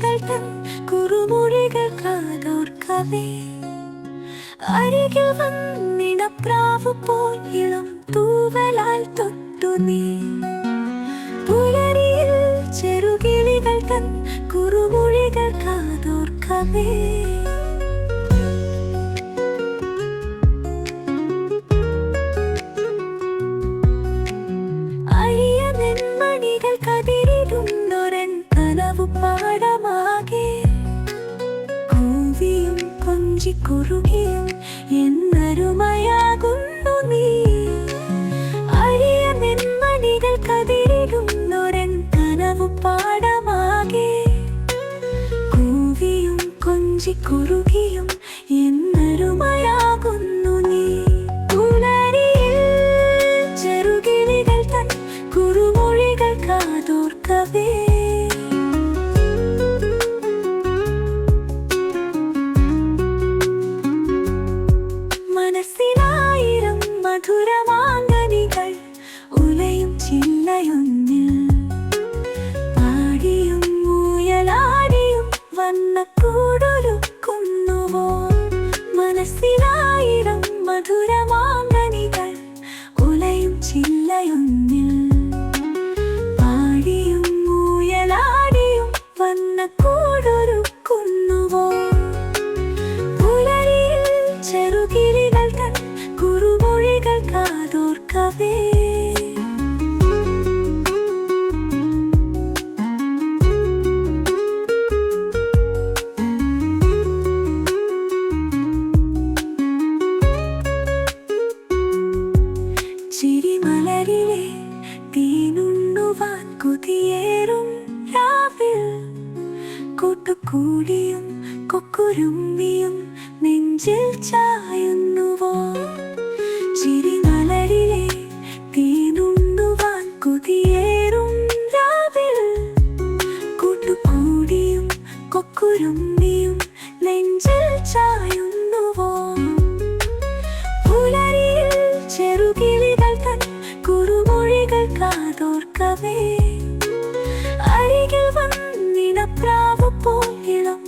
തൻ കുറുമൊഴികൾ കാതോർക്കവേ അരികിൽ വന്നിടപ്രാവ് പോൽ ഇളം തൂവലാൽ തൊട്ടു നീ. പുലരിയിൽ ചെറുകിളികൾ തൻ കുറുമൊഴികൾ കാതോർക്കവേ അഴിയ നെന്മണികൾ കതിരിടുന്നൊരൻ കനവു പാടമാകെ കൊഞ്ചിക്കുറുകിയും എന്നരുമയാകുന്നു നീ. അഴിയ നെന്മണികൾ കതിരിടുന്നൊരൻ കനവു പാടമാകെ. കൂവിയും കൊഞ്ചിക്കുറുകിയും എന്നരുമയാകുന്നു നീ. പുലരിയിൽ ചെറുകിളികൾ തൻ കുറുമൊഴികൾ കാതോർക്കവേ. മനസ്സിലായിരം മധുരമാങ്കനികൾ ഉലയും ചില്ലയൊന്നിൽ. പാടിയും മൂയലാടിയും വന്ന കൊതിയേറും രാവിൽ. കൂട്ടുകൂടിയും കൊക്കുരുമ്മിയും നെഞ്ചിൽ ചായുന്നുവോ? ചെറുകിളികൾ തൻ കുറുമൊഴികൾ കാതോർക്കവേ. 不一样